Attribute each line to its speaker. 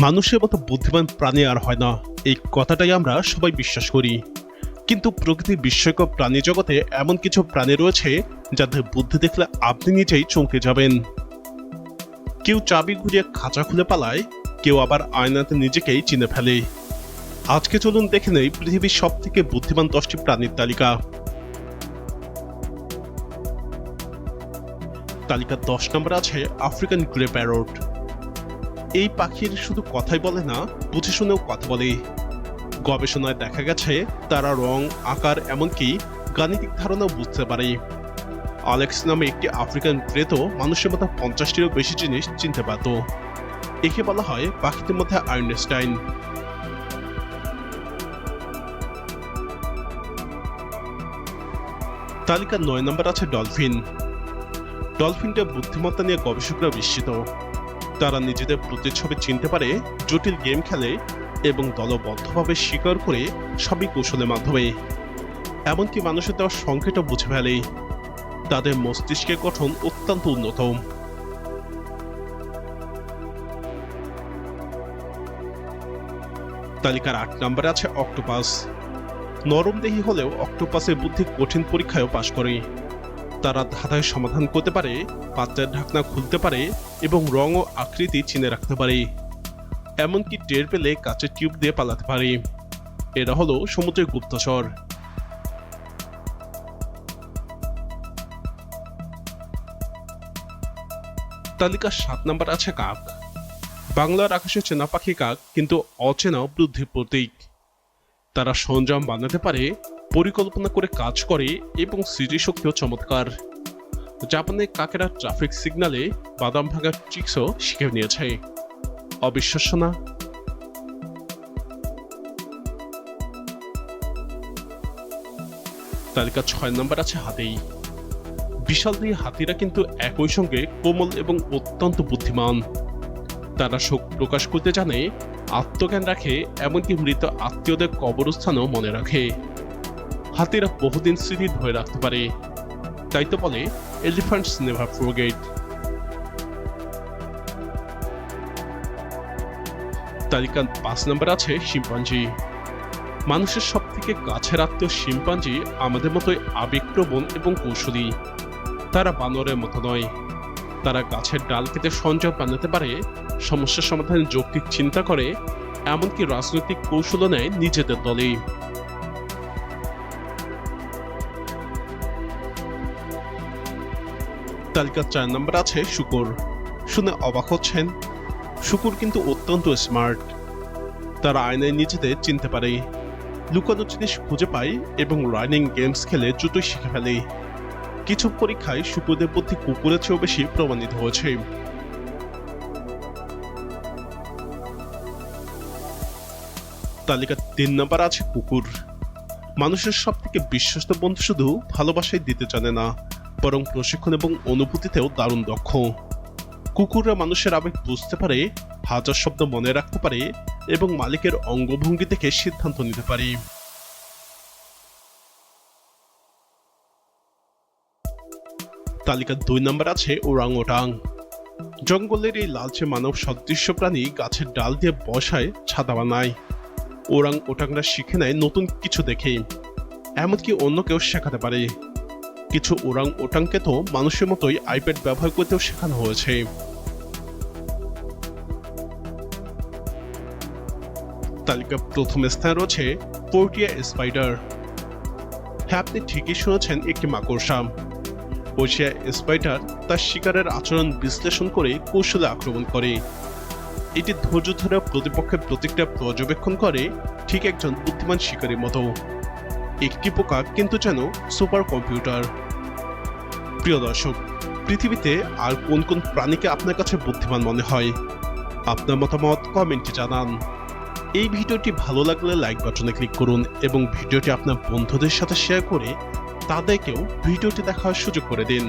Speaker 1: মানুষের মতো বুদ্ধিমান প্রাণী আর হয় না। এই কথাটাই আমরা সবাই বিশ্বাস করি। কিন্তু প্রকৃতির বিস্ময়কর প্রাণী জগতে এমন কিছু প্রাণী রয়েছে, যাদের বুদ্ধি দেখলে আপনি নিজেই চমকে যাবেন। কেউ চাবি ঘুরিয়ে খাঁচা খুলে পালায়, কেউ আবার আয়নাতে নিজেকেই চিনে ফেলে। আজকে চলুন দেখে নেই পৃথিবীর সব থেকে বুদ্ধিমান দশটি প্রাণীর তালিকা। তালিকার দশ নম্বর আছে আফ্রিকান গ্রে প্যারট। এই পাখির শুধু কথাই বলে না, বুঝে শুনেও কথা বলে। গবেষণায় দেখা গেছে, তারা রং, আকার এমনকি গাণিতিক ধারণাও বুঝতে পারে। আলেক্স নামে একটি আফ্রিকান গ্রেতো মানুষের মতো পঞ্চাশটিরও বেশি জিনিস চিনতে পারত। একে বলা হয় পাখিদের মধ্যে আইনস্টাইন। তালিকার নয় নম্বর আছে ডলফিন। ডলফিনটা বুদ্ধিমত্তা নিয়ে গবেষকরা বিস্মিত। তারা নিজেদের প্রতিচ্ছবি চিনতে পারে, জটিল গেম খেলে এবং দলবদ্ধভাবে শিকার করে সবই কৌশলের মাধ্যমে। এমনকি মানুষের দেওয়া সংকেতও বুঝে ফেলে। তাদের মস্তিষ্কের গঠন অত্যন্ত উন্নত। তালিকার আট নম্বরে আছে অক্টোপাস। নরমদেহী হলেও অক্টোপাসের বুদ্ধি কঠিন পরীক্ষায়ও পাশ করে। তারা ধাঁধায় সমাধান করতে পারে, পাত্রের ঢাকনা খুলতে পারে এবং রং ও আকৃতি চিনে রাখতে পারে। এমনকি টের পেলে কাচের টিউব দিয়ে পালাতে পারে। এরা হলো সমুদ্রের গুপ্তচর তালিকার সাত নম্বর আছে কাক। বাংলার আকাশে চেনা পাখি কাক, কিন্তু অচেনা বুদ্ধির প্রতীক। তারা সরঞ্জাম বানাতে পারে পরিকল্পনা করে কাজ করে এবং স্মৃতিশক্তিও চমৎকার। জাপানে কাকেরা ট্রাফিক সিগনালে বাদাম ভাঙার ট্রিক্সও শিখে নিয়েছে। অবিশ্বাস্য না? তালিকা ছয় নম্বর আছে হাতেই। বিশাল দিয়ে হাতিরা কিন্তু একই সঙ্গে কোমল এবং অত্যন্ত বুদ্ধিমান। তারা শোক প্রকাশ করতে জানে, আত্মজ্ঞান রাখে, এমনকি মৃত আত্মীয়দের কবরস্থানও মনে রাখে। হাতিরা বহুদিন স্মৃতি ধরে রাখতে পারে। তাই তো বলে এলিফ্যান্টস নেভার ফরগেট তালিকার পাঁচ নম্বর আছে শিম্পাঞ্জি। মানুষের সব থেকে কাছের আত্মীয় শিম্পাঞ্জি আমাদের মতোই আবেগপ্রবণ এবং কৌশলী। তারা বানরের মতো নয়। তারা গাছের ডাল কেটে সঞ্জয় বানাতে পারে সমস্যার সমাধানে যৌক্তিক চিন্তা করে, এমনকি রাজনৈতিক কৌশলও নেয় নিজেদের দলেই তালিকার চার নম্বর আছে শুকুর। শুনে অবাক হচ্ছেন। শুকুর কিন্তু অত্যন্ত স্মার্ট তারা আয়নায় নিজেদের চিনতে পারে। লুকানো জিনিস খুঁজে পায় এবং রানিং গেমস খেলে দ্রুতই শিখে ফেলে। কিছু পরীক্ষায় শুকুরদের বুদ্ধি কুকুরের চেয়েও বেশি প্রমাণিত হয়েছে। তালিকার তিন নম্বর আছে কুকুর মানুষের সব থেকে বিশ্বস্ত বন্ধু শুধু ভালোবাসাই দিতে জানে না। বরং প্রশিক্ষণ এবং অনুভূতিতেও দারুণ দক্ষ। কুকুররা মানুষের আবেগ বুঝতে পারে, হাজার শব্দ মনে রাখতে পারে এবং মালিকের অঙ্গভঙ্গি থেকে সিদ্ধান্ত নিতে পারে। তালিকার দুই নম্বর আছে ওরাং ওটাং জঙ্গলের এই লালচে মানব সদৃশ্য প্রাণী গাছের ডাল দিয়ে বসায়, ছাদা বানায়। ওরাং ওটাংরা শিখে নেয় নতুন কিছু দেখে, এমনকি অন্য কেউ শেখাতে পারে। কিছু ওরাং ওটাংকে তো মানুষের মতোই আইপ্যাড ব্যবহার করতেও শেখানো হয়েছে। তালিকা প্রথম স্থানে রয়েছে পোর্টিয়া স্পাইডার হ্যাঁ আপনি ঠিকই শুনেছেন একটি মাকড়সা। পোর্টিয়া স্পাইডার তার শিকারের আচরণ বিশ্লেষণ করে কৌশলে আক্রমণ করে। এটি ধৈর্য ধরে প্রতিপক্ষের প্রতিক্রিয়া পর্যবেক্ষণ করে ঠিক একজন বুদ্ধিমান শিকারের মতো। একটি পোকা কিন্তু যেন সুপার কম্পিউটার প্রিয় দর্শক, পৃথিবীতে আর কোন কোন প্রাণীকে আপনার কাছে বুদ্ধিমান মনে হয়? আপনার মতামত কমেন্টে জানান। এই ভিডিওটি ভালো লাগলে লাইক বাটনে ক্লিক করুন এবং ভিডিওটি আপনার বন্ধুদের সাথে শেয়ার করে তাদেরকেও ভিডিওটি দেখার সুযোগ করে দিন।